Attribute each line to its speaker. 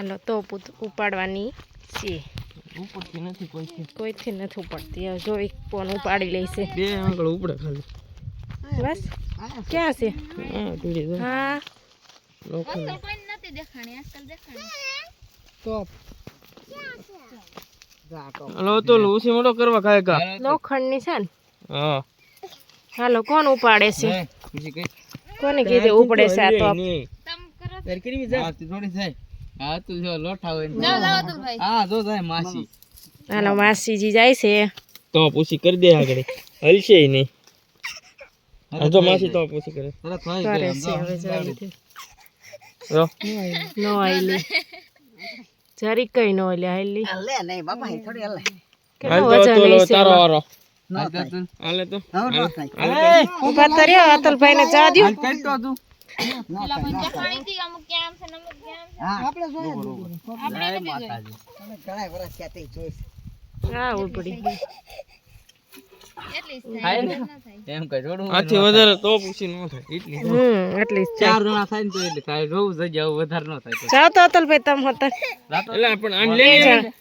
Speaker 1: હાલો તો ઉપાડવાની છે
Speaker 2: ઉપડતી નથી કોઈ
Speaker 1: કોઈથી નથી ઉપાડતી. હવે જોઈ કોણ ઉપાડી લેશે
Speaker 2: બે આંગળ ઉપડે ખાલી.
Speaker 1: બસ? ક્યાં છે?
Speaker 2: હા હલો તો લૂસી મોટો કરવા ખાય કા?
Speaker 1: લોખંડની છે ને?
Speaker 2: હા.
Speaker 1: હાલો કોણ ઉપાડે છે? કોને કીધું ઉપડે છે આ તો
Speaker 2: જા
Speaker 3: થોડી જાય. હા તું જો લોઠા હોય ને હા જો જાય માસી.
Speaker 1: હાલો માસીજી જાય છે.
Speaker 2: તો પૂછી કરી દે આગળ. હલશે નહીં. હા માસી તો પૂછી કરે.
Speaker 3: તરત
Speaker 1: કરે છે હવે જોઈ
Speaker 2: જો.
Speaker 1: નો આઈલી જરી કઈ નો આઈલી આઈલી
Speaker 2: હાલ તો
Speaker 1: વજન
Speaker 2: તો તારો વારો.
Speaker 3: હાલ તો.
Speaker 2: હાલે તો.
Speaker 1: ઊભા તો રહ્યો અતુલભાઈ ને ચા દઉં
Speaker 3: હાલ કરી તો તું. જય માતાજી.
Speaker 1: હા ઉપડી
Speaker 3: થાય. ને? એમ કઈ થોડું
Speaker 2: આથી વધારે તો પૂછી ન થાય એટલી
Speaker 1: હમ
Speaker 3: ચાર જણા થાય ને તો એટલે થાય જોવું જગ્યા વધારે ન થાય. તો.
Speaker 1: ચાવ તો તમે હતા.
Speaker 2: એટલે પણ આમ લઈ લે.